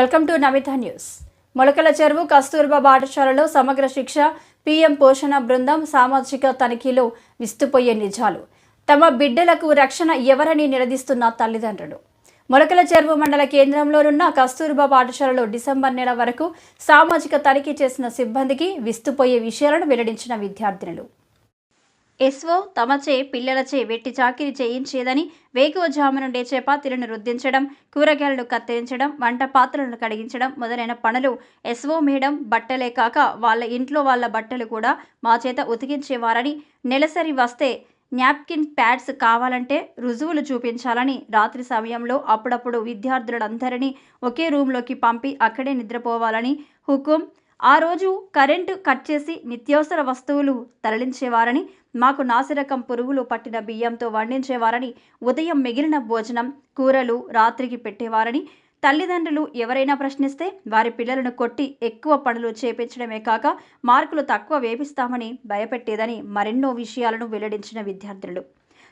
Welcome to Namitha news. మొలకల చెరువు కస్తూర్బా పాఠశాలలో సమగ్ర శిక్ష పీఎం పోషణ బృందం సామాజిక తనిఖీలో విస్తుపోయే నిజాలు. తమ బిడ్డలకు రక్షణ ఎవరని నిలదీస్తున్న తల్లిదండ్రులు. మొలకల చెరువు మండల కేంద్రంలోనున్న కస్తూర్బా పాఠశాలలో డిసెంబర్ నెల వరకు సామాజిక తనిఖీ చేసిన సిబ్బందికి విస్తుపోయే విషయాలను వెల్లడించిన విద్యార్థినులు. ఎస్ఓ తమచే పిల్లలచే వెట్టి చాకిరి చేయించేదని వేకువజాము నుండే చపాతీలను రుద్దించడం కూరగాయలను కత్తిరించడం వంట పాత్రలను కడిగించడం మొదలైన పనులు ఎస్ఓ మేడం బట్టలే కాక వాళ్ళ ఇంట్లో వాళ్ళ బట్టలు కూడా మా చేత ఉతికించేవారని నెలసరి వస్తే న్యాప్కిన్ ప్యాడ్స్ కావాలంటే రుజువులు చూపించాలని రాత్రి సమయంలో అప్పుడప్పుడు విద్యార్థులందరినీ ఒకే రూంలోకి పంపి అక్కడే నిద్రపోవాలని హుకుం ఆ రోజు కరెంటు కట్ చేసి నిత్యావసర వస్తువులు తరలించేవారని మాకు నాసిరకం పురుగులు పట్టిన బియ్యంతో వండించేవారని ఉదయం మిగిలిన భోజనం కూరలు రాత్రికి పెట్టేవారని తల్లిదండ్రులు ఎవరైనా ప్రశ్నిస్తే వారి పిల్లలను కొట్టి ఎక్కువ పనులు చేపించడమే కాక మార్కులు తక్కువ వేపిస్తామని భయపెట్టేదని మరెన్నో విషయాలను వెల్లడించిన విద్యార్థులు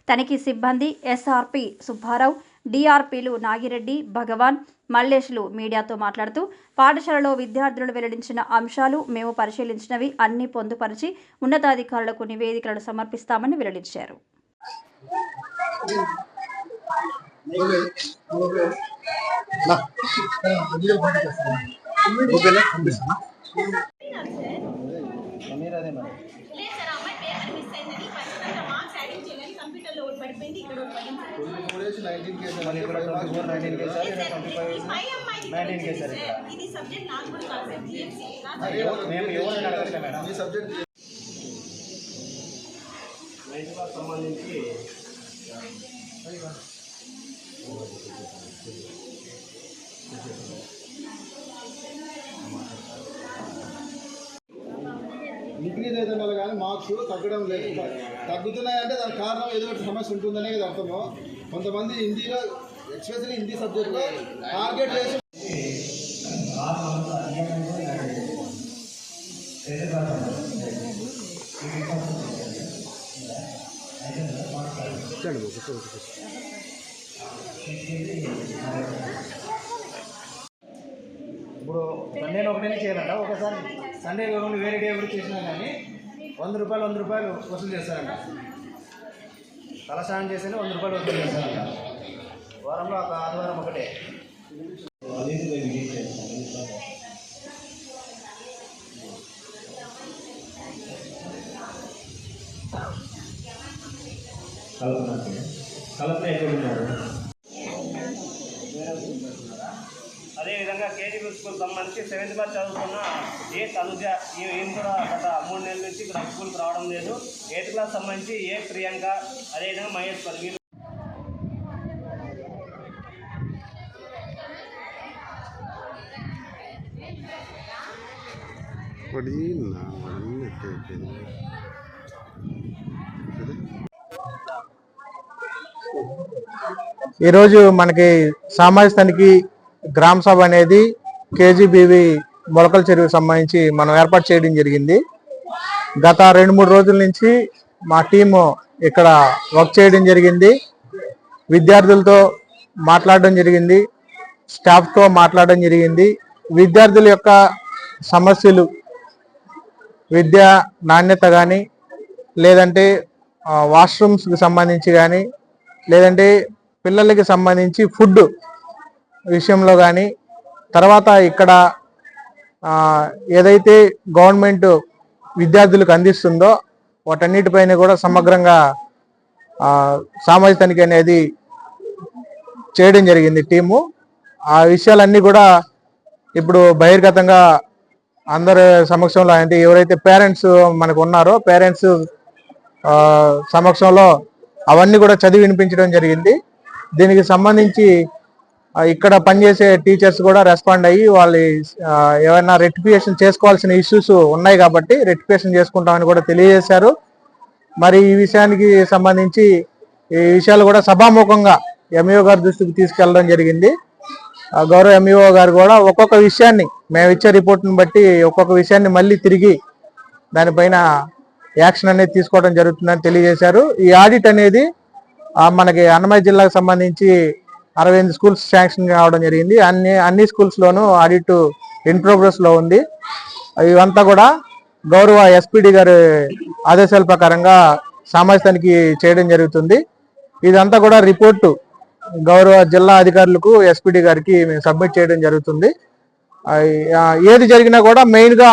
తనిఖీ సిబ్బంది ఎస్ఆర్పి సుబ్బారావు డిఆర్పీలు నాగిరెడ్డి భగవాన్ మల్లేష్లు మీడియాతో మాట్లాడుతూ పాఠశాలలో విద్యార్థులు వెల్లడించిన అంశాలు మేము పరిశీలించినవి అన్ని పొందుపరిచి ఉన్నతాధికారులకు నివేదికలను సమర్పిస్తామని వెల్లడించారు. ఓకేనా పంపిస్తాను పడిపోయింది ఇక్కడ ఒకటి పడింది ఈ పై అమ్మాయిది నైన్టీన్ కేసు సార్, ఇది సబ్జెక్ట్ నాకు కూడా కాదు సార్ BSc. నాకు మేము ఎవరిని అడగట్లే మేడం మీ సబ్జెక్ట్ నైన్త్ క్లాస్ సంబంధించి ఇంక్రీజ్ అవుతున్న వల్ల కానీ మార్క్స్ తగ్గడం లేదు. తగ్గుతున్నాయంటే దానికి కారణం ఏదో ఒకటి సమస్య ఉంటుందనే ఇది అర్థము. కొంతమంది హిందీలో ఎస్పెషల్లీ హిందీ సబ్జెక్ట్లో టార్గెట్ చేసి ఇప్పుడు సండే ఒకటే చేయాలంట. ఒకసారి సండే కాకుండా వేరే డే కూడా చేసినా కానీ వంద రూపాయలు వంద రూపాయలు వసూలు చేస్తారంట. తలస్నానం చేస్తేనే వంద రూపాయలు వసూలు చేస్తారంట. వారంలో ఒక ఆదివారం ఒకటే. కల్పన కల్పన ఎక్కడ ఉన్నారు అదేవిధంగా కేజీ స్కూల్ సంబంధించి సెవెంత్ క్లాస్ చదువుతున్న. ఏ తనుజ ఈ- ఈమె కూడా గత మూడు నెలల నుంచి ఇక్కడ స్కూల్కి రావడం లేదు. ఎయిత్ క్లాస్ సంబంధించి ఏ ప్రియాంక అదేవిధంగా మహేశ్వర్ వీళ్ళు ఈరోజు మనకి సామాజిక తనిఖీ గ్రామ సభ అనేది కేజీబీవీ మొలకల చెరువుకి సంబంధించి మనం ఏర్పాటు చేయడం జరిగింది. గత రెండు మూడు రోజుల నుంచి మా టీము ఇక్కడ వర్క్ చేయడం జరిగింది. విద్యార్థులతో మాట్లాడడం జరిగింది. స్టాఫ్తో మాట్లాడడం జరిగింది. విద్యార్థుల యొక్క సమస్యలు విద్యా నాణ్యత కానీ లేదంటే వాష్రూమ్స్కి సంబంధించి కానీ లేదంటే పిల్లలకి సంబంధించి ఫుడ్ విషయంలో కానీ తర్వాత ఇక్కడ ఏదైతే గవర్నమెంట్ విద్యార్థులకు అందిస్తుందో వాటన్నిటిపైన కూడా సమగ్రంగా సామాజిక తనిఖీ అనేది చేయడం జరిగింది టీము. ఆ విషయాలన్నీ కూడా ఇప్పుడు బహిర్గతంగా అందరి సమక్షంలో అంటే ఎవరైతే పేరెంట్స్ మనకు ఉన్నారో పేరెంట్స్ సమక్షంలో అవన్నీ కూడా చదివి వినిపించడం జరిగింది. దీనికి సంబంధించి ఇక్కడ పనిచేసే టీచర్స్ కూడా రెస్పాండ్ అయ్యి వాళ్ళు ఏమైనా రెక్టిఫికేషన్ చేసుకోవాల్సిన ఇష్యూస్ ఉన్నాయి కాబట్టి రెక్టిఫికేషన్ చేసుకుంటామని కూడా తెలియజేశారు. మరి ఈ విషయానికి సంబంధించి ఈ విషయాలు కూడా సభాముఖంగా ఎంఈఓ గారి దృష్టికి తీసుకెళ్ళడం జరిగింది. ఆ, గౌరవ ఎంఈఓ గారు కూడా ఒక్కొక్క విషయాన్ని మేము ఇచ్చే రిపోర్ట్ని బట్టి ఒక్కొక్క విషయాన్ని మళ్ళీ తిరిగి దానిపైన యాక్షన్ అనేది తీసుకోవడం జరుగుతుందని తెలియజేశారు. ఈ ఆడిట్ అనేది మనకి అన్నమయ్య జిల్లాకు సంబంధించి అరవై ఎనిమిది స్కూల్స్ శాంక్షన్ కావడం జరిగింది. అన్ని అన్ని స్కూల్స్లోనూ ఆడిట్ ఇన్ ప్రోగ్రెస్లో ఉంది. ఇవంతా కూడా గౌరవ ఎస్పీడి గారి ఆదేశాల ప్రకారంగా సామాజిక తనిఖీ చేయడం జరుగుతుంది. ఇదంతా కూడా రిపోర్టు గౌరవ జిల్లా అధికారులకు ఎస్పీడి గారికి మేము సబ్మిట్ చేయడం జరుగుతుంది. ఏది జరిగినా కూడా మెయిన్గా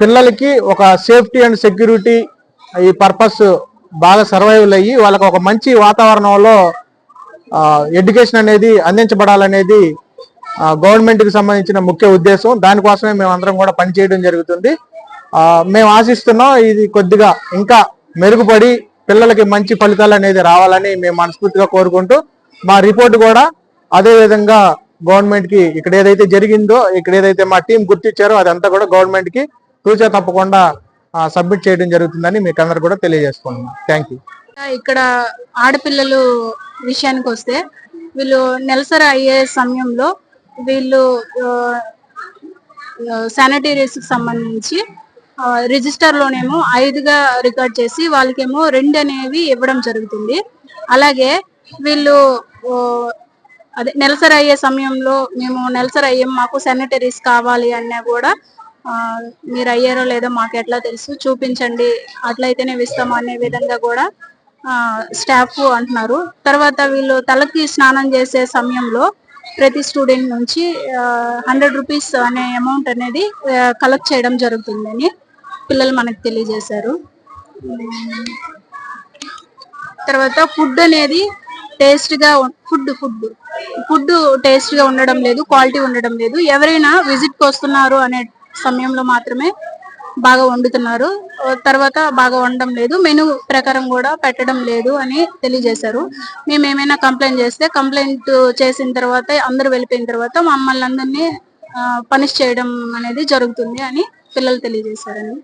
పిల్లలకి ఒక సేఫ్టీ అండ్ సెక్యూరిటీ ఈ పర్పస్ బాగా సర్వైవల్ అయ్యి వాళ్ళకి ఒక మంచి వాతావరణంలో ఎడ్యుకేషన్ అనేది అందించబడాలనేది గవర్నమెంట్కి సంబంధించిన ముఖ్య ఉద్దేశం. దానికోసమే మేము అందరం కూడా పనిచేయడం జరుగుతుంది. మేము ఆశిస్తున్నాం ఇది కొద్దిగా ఇంకా మెరుగుపడి పిల్లలకి మంచి ఫలితాలు అనేది రావాలని మేము మనస్ఫూర్తిగా కోరుకుంటూ మా రిపోర్ట్ కూడా అదే విధంగా గవర్నమెంట్కి ఇక్కడ ఏదైతే జరిగిందో ఇక్కడ ఏదైతే మా టీం గుర్తించారో అదంతా కూడా గవర్నమెంట్కి తూచా తప్పకుండా సబ్మిట్ చేయడం జరుగుతుందని మీకు అందరు కూడా తెలియజేసుకుంటున్నాం. థ్యాంక్ యూ ఇక్కడ ఆడపిల్లలు విషయానికి వస్తే వీళ్ళు నెలసరి అయ్యే సమయంలో వీళ్ళు శానిటరీస్కి సంబంధించి రిజిస్టర్ లోనేమో ఐదుగా రికార్డ్ చేసి వాళ్ళకేమో రెండు అనేవి ఇవ్వడం జరుగుతుంది. అలాగే వీళ్ళు అదే నెలసరి అయ్యే సమయంలో మేము నెలసరి అయ్యాం మాకు శానిటరీస్ కావాలి అన్నా కూడా మీరు అయ్యారో లేదో మాకు ఎట్లా తెలుసు చూపించండి అట్లయితేనే ఇస్తాము అనే విధంగా కూడా స్టాఫ్ అంటున్నారు. తర్వాత వీళ్ళు తలకి స్నానం చేసే సమయంలో ప్రతి స్టూడెంట్ నుంచి హండ్రెడ్ రూపీస్ అనే అమౌంట్ అనేది కలెక్ట్ చేయడం జరుగుతుందని పిల్లలు మనకు తెలియజేశారు. తర్వాత ఫుడ్ అనేది టేస్ట్గా ఫుడ్ ఫుడ్ ఫుడ్ టేస్ట్గా ఉండడం లేదు క్వాలిటీ ఉండడం లేదు. ఎవరైనా విజిట్కి వస్తున్నారు అనే సమయంలో మాత్రమే బాగా వండుతున్నారు. తర్వాత బాగా వండడం లేదు. మెను ప్రకారం కూడా పెట్టడం లేదు అని తెలియజేశారు. మేము ఏమైనా కంప్లైంట్ చేస్తే కంప్లైంట్ చేసిన తర్వాత అందరూ వెళ్ళిపోయిన తర్వాత మమ్మల్ని అందరినీ పనిష్ చేయడం అనేది జరుగుతుంది అని పిల్లలు తెలియజేశారండి.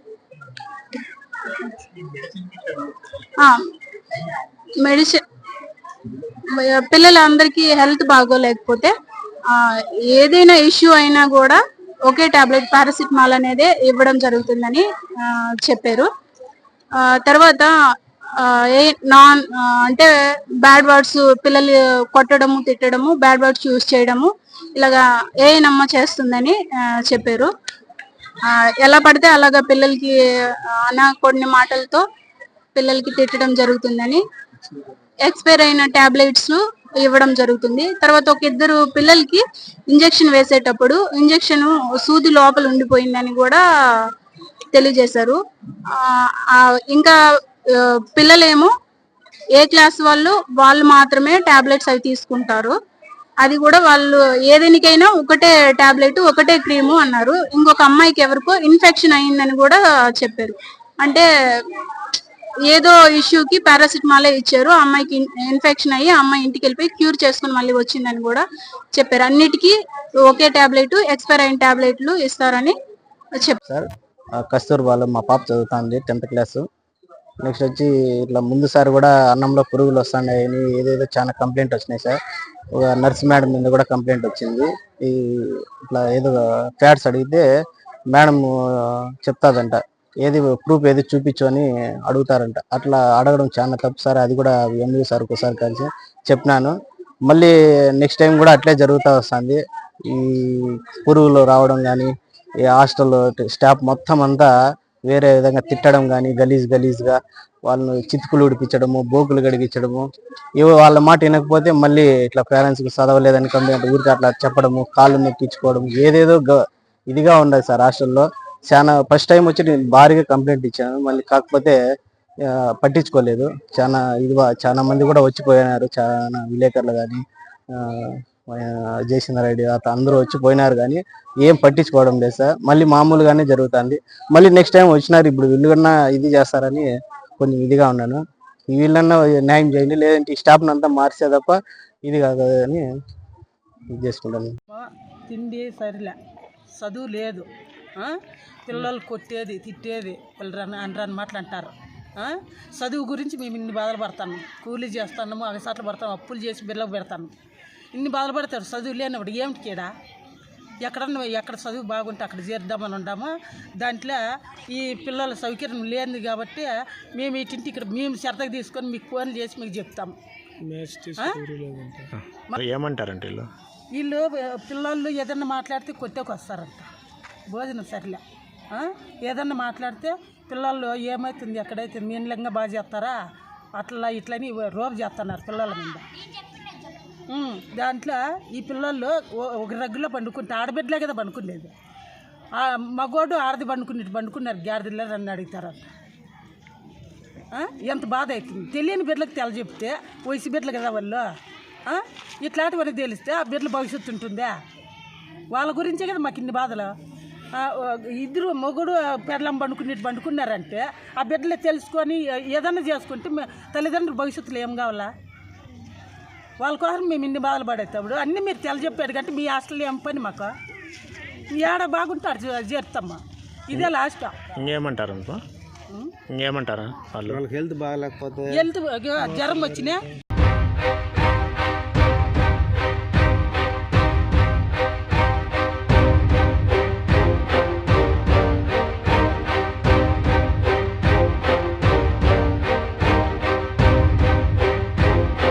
మెడిసిన్ పిల్లలందరికీ హెల్త్ బాగోలేకపోతే ఏదైనా ఇష్యూ అయినా కూడా ఒకే టాబ్లెట్ పారాసిటమాల్ అనేది ఇవ్వడం జరుగుతుందని చెప్పారు. తర్వాత ఏ నాన్ అంటే బ్యాడ్ వర్డ్స్ పిల్లలు కొట్టడము తిట్టడము బ్యాడ్ వర్డ్స్ యూజ్ చేయడము ఇలాగా ఏ నమ్మ చేస్తుందని చెప్పారు. ఎలా పడితే అలాగా పిల్లలకి అన్న కొన్ని మాటలతో పిల్లలకి తిట్టడం జరుగుతుందని ఎక్స్పైర్ అయిన టాబ్లెట్స్ ఇవ్వడం జరుగుతుంది. తర్వాత ఒక ఇద్దరు పిల్లలకి ఇంజెక్షన్ వేసేటప్పుడు ఇంజెక్షన్ సూది లోపల ఉండిపోయిందని కూడా తెలియజేశారు. ఇంకా పిల్లలేమో ఏ క్లాస్ వాళ్ళు వాళ్ళు మాత్రమే టాబ్లెట్స్ అవి తీసుకుంటారు. అది కూడా వాళ్ళు ఏదేనికైనా ఒకటే టాబ్లెట్ ఒకటే క్రీము అన్నారు. ఇంకొక అమ్మాయికి ఎవరికో ఇన్ఫెక్షన్ అయిందని కూడా చెప్పారు. అంటే ఏదో ఇష్యూకి పారాసిటమాలే ఇచ్చారు. అమ్మాయికి ఇన్ఫెక్షన్ అయ్యి అమ్మాయి ఇంటికి వెళ్ళిపోయి క్యూర్ చేసుకుని మళ్ళీ వచ్చిందని కూడా చెప్పారు. అన్నిటికీ ఒకే టాబ్లెట్ ఎక్స్పైర్ అయిన టాబ్లెట్లు ఇస్తారని చెప్పారు. సార్ కస్తూర్బాలో మా పాప చదువుతుంది టెన్త్ క్లాస్. నెక్స్ట్ వచ్చి ఇట్లా ముందు సార్ కూడా అన్నంలో పురుగులు వస్తున్నాయని ఏదేదో చాలా కంప్లైంట్ వచ్చినాయి సార్. ఒక నర్స్ మేడం మీద కూడా కంప్లైంట్ వచ్చింది. ఈ ఇట్లా ఏదో ఫ్యాట్స్ అడిగితే మేడం చెప్తాదంట. ఏది ప్రూఫ్ ఏది చూపించు అని అడుగుతారంట. అట్లా అడగడం చాలా తప్పు సార్. అది కూడా ఎంఈ సార్ ఒకసారి కలిసి చెప్పినాను. మళ్ళీ నెక్స్ట్ టైం కూడా అట్లే జరుగుతూ వస్తుంది. ఈ పురుగులు రావడం కానీ ఈ హాస్టల్ స్టాఫ్ మొత్తం అంతా వేరే విధంగా తిట్టడం కానీ గలీజ్ గలీజ్గా వాళ్ళని చితుకులు ఉడిపించడము బోకులు గడిగించడము ఇవి వాళ్ళ మాట వినకపోతే మళ్ళీ ఇట్లా పేరెంట్స్కి చదవలేదని కంప్లైంట్ ఊరికి అట్లా చెప్పడము కాళ్ళు నొప్పించుకోవడం ఏదేదో ఇదిగా ఉండదు సార్ హాస్టల్లో. చాలా ఫస్ట్ టైం వచ్చి నేను భారీగా కంప్లైంట్ ఇచ్చాను. మళ్ళీ కాకపోతే పట్టించుకోలేదు. చాలా ఇది చాలా మంది కూడా వచ్చిపోయినారు చాలా విలేకరులు కానీ జయచంద్ర రెడ్డి అత అందరూ వచ్చి పోయినారు కానీ ఏం పట్టించుకోవడం లేదు సార్. మళ్ళీ మామూలుగానే జరుగుతుంది. మళ్ళీ నెక్స్ట్ టైం వచ్చినారు ఇప్పుడు వీళ్ళు కన్నా ఇది చేస్తారని కొంచెం ఇదిగా ఉన్నాను. వీళ్ళన్నా న్యాయం చేయండి లేదంటే ఈ స్టాఫ్ అంతా మార్చే తప్ప ఇది కాదు అని ఇది చేసుకుంటాను. తిండి సరిలే. చదువు లేదు. పిల్లలు కొట్టేది తిట్టేది వాళ్ళు రన్ అనరాని మాటలు అంటారు. ఆ? చదువు గురించి మేము ఇన్ని బాధలు పడతాను కూలీ చేస్తాము అగసాట్లు పడతాము అప్పులు చేసి బిల్లకు పెడతాను ఇన్ని బాధలు పడతారు చదువు లేనప్పుడు ఏమిటి కేడా? ఎక్కడన్నా ఎక్కడ చదువు బాగుంటే అక్కడ చేద్దామని ఉంటాము దాంట్లో ఈ పిల్లల సౌకర్యం లేనిది కాబట్టి మేము ఇటింటి ఇక్కడ మేము శ్రద్ధకు తీసుకొని మీకు ఫోన్ చేసి మీకు చెప్తాము ఏమంటారంటే వీళ్ళు? వీళ్ళు పిల్లలు ఏదన్నా మాట్లాడితే కొట్టేకి వస్తారంట భోజనం సరిలే. ఏదన్నా మాట్లాడితే పిల్లలు ఏమవుతుంది ఎక్కడైతే మీన్లంగా బాగా చేస్తారా? అట్లా ఇట్లని రోపు చేస్తున్నారు పిల్లల మీద. దాంట్లో ఈ పిల్లలు ఓ- ఒక రగ్గులో పండుకుంటే ఆడబిడ్డలే కదా పండుకునేది. మగోడు ఆడది పండుకునేట్టు పండుకున్నారు గాడిదలో నన్ను అడుగుతారంట ఎంత బాధ అవుతుంది? తెలియని బిడ్డలకు తెల చెప్తే వయసు బిడ్డలు కదా వాళ్ళు. ఇట్లాంటివన్నీ తెలిస్తే ఆ బిడ్డల భవిష్యత్తు ఉంటుందా? వాళ్ళ గురించే కదా మాకు ఇన్ని బాధలు. ఇద్దరు మొగుడు పెళ్ళం పండుకునేట్టు పండుకున్నారంటే ఆ బిడ్డలే తెలుసుకొని ఏదన్నా చేసుకుంటే మే- తల్లిదండ్రుల భవిష్యత్తులో ఏం కావాలా? వాళ్ళ కోసం మేము ఇన్ని బాధలు పడేటప్పుడు అన్నీ మీరు తెల చెప్పాడు కంటే మీ హాస్టల్లో ఏం పని మాకు? ఏడ బాగుంటాడు చేరుతామ్మా ఇదే లాస్ట్. ఇంకేమంటారు ఇంకేమంటారా వాళ్ళు? హెల్త్ బాగాలేకపోతే హెల్త్ జ్వరం వచ్చినా